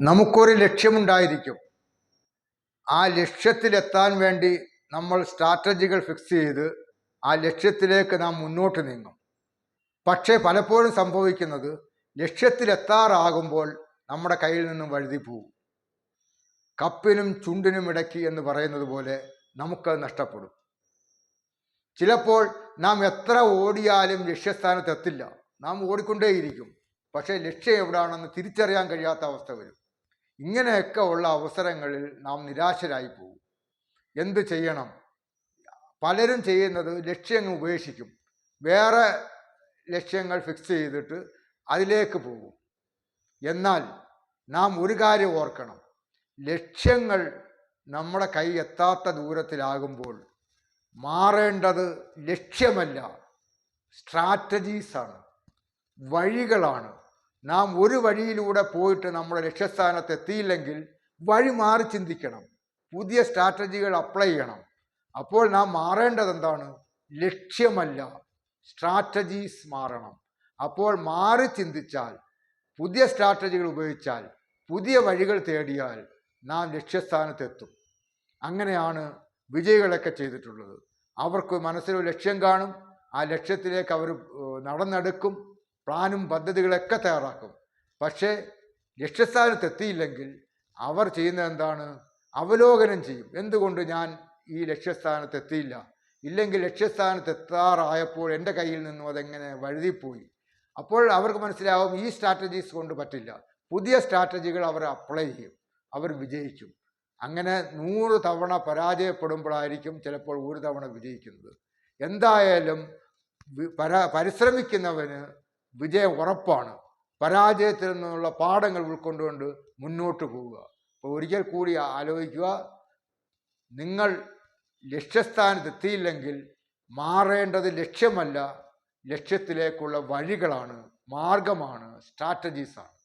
നമുക്കൊരു ലക്ഷ്യമുണ്ടായിരിക്കും. ആ ലക്ഷ്യത്തിലെത്താൻ വേണ്ടി നമ്മൾ സ്ട്രാറ്റജികൾ ഫിക്സ് ചെയ്ത് ആ ലക്ഷ്യത്തിലേക്ക് നാം മുന്നോട്ട് നീങ്ങും. പക്ഷേ പലപ്പോഴും സംഭവിക്കുന്നത് ലക്ഷ്യത്തിലെത്താറാകുമ്പോൾ നമ്മുടെ കയ്യിൽ നിന്നും വഴുതി പോകും കപ്പിനും ചുണ്ടിനും ഇടയ്ക്ക് എന്ന് പറയുന്നത് പോലെ നമുക്കത് നഷ്ടപ്പെടും. ചിലപ്പോൾ നാം എത്ര ഓടിയാലും ലക്ഷ്യസ്ഥാനത്ത് എത്തില്ല നാം ഓടിക്കൊണ്ടേയിരിക്കും. പക്ഷേ ലക്ഷ്യം എവിടെയാണെന്ന് തിരിച്ചറിയാൻ കഴിയാത്ത അവസ്ഥ വരും. ഇങ്ങനെയൊക്കെ ഉള്ള അവസരങ്ങളിൽ നാം നിരാശരായി പോകും. എന്ത് ചെയ്യണം? പലരും ചെയ്യുന്നത് ലക്ഷ്യങ്ങൾ ഉപേക്ഷിക്കും. വേറെ ലക്ഷ്യങ്ങൾ ഫിക്സ് ചെയ്തിട്ട് അതിലേക്ക് പോകും. എന്നാൽ നാം ഒരു കാര്യം ഓർക്കണം. ലക്ഷ്യങ്ങൾ നമ്മുടെ കൈ എത്താത്ത ദൂരത്തിലാകുമ്പോൾ മാറേണ്ടത് ലക്ഷ്യമല്ല സ്ട്രാറ്റജീസാണ് വഴികളാണ്. നാം ഒരു വഴിയിലൂടെ പോയിട്ട് നമ്മുടെ ലക്ഷ്യസ്ഥാനത്ത് എത്തിയില്ലെങ്കിൽ വഴി മാറി ചിന്തിക്കണം. പുതിയ സ്ട്രാറ്റജികൾ അപ്ലൈ ചെയ്യണം. അപ്പോൾ നാം മാറേണ്ടത് എന്താണ് ലക്ഷ്യമല്ല സ്ട്രാറ്റജീസ് മാറണം. അപ്പോൾ മാറി ചിന്തിച്ചാൽ പുതിയ സ്ട്രാറ്റജികൾ ഉപയോഗിച്ചാൽ പുതിയ വഴികൾ തേടിയാൽ നാം ലക്ഷ്യസ്ഥാനത്തെത്തും അങ്ങനെയാണ് വിജയികളൊക്കെ ചെയ്തിട്ടുള്ളത്. അവർക്ക് മനസ്സിലൊരു ലക്ഷ്യം കാണും. ആ ലക്ഷ്യത്തിലേക്ക് അവർ നടന്നെടുക്കും. പ്ലാനും പദ്ധതികളൊക്കെ തയ്യാറാക്കും. പക്ഷേ ലക്ഷ്യസ്ഥാനത്തെത്തിയില്ലെങ്കിൽ അവർ ചെയ്യുന്ന എന്താണ്? അവലോകനം ചെയ്യും. എന്തുകൊണ്ട് ഞാൻ ഈ ലക്ഷ്യസ്ഥാനത്തെത്തിയില്ല? ഇല്ലെങ്കിൽ ലക്ഷ്യസ്ഥാനത്ത് എത്താറായപ്പോൾ എന്റെ കയ്യിൽ നിന്നും അതെങ്ങനെ വഴുതിപ്പോയി? അപ്പോൾ അവർക്ക് മനസ്സിലാവും ഈ സ്ട്രാറ്റജീസ് കൊണ്ട് പറ്റില്ല. പുതിയ സ്ട്രാറ്റജികൾ അവർ അപ്ലൈ ചെയ്യും. അവർ വിജയിക്കും. അങ്ങനെ നൂറ് തവണ പരാജയപ്പെടുമ്പോഴായിരിക്കും ചിലപ്പോൾ ഒരു തവണ വിജയിക്കുന്നത്. എന്തായാലും പരിശ്രമിക്കുന്നവന് വിജയം ഉറപ്പാണ്. പരാജയത്തിൽ നിന്നുള്ള പാഠങ്ങൾ ഉൾക്കൊണ്ടുകൊണ്ട് മുന്നോട്ട് പോവുക. അപ്പോൾ ഒരിക്കൽ കൂടി ആലോചിക്കുക. നിങ്ങൾ ലക്ഷ്യസ്ഥാനത്ത് എത്തിയില്ലെങ്കിൽ മാറേണ്ടത് ലക്ഷ്യമല്ല. ലക്ഷ്യത്തിലേക്കുള്ള വഴികളാണ് മാർഗമാണ് സ്ട്രാറ്റജീസാണ്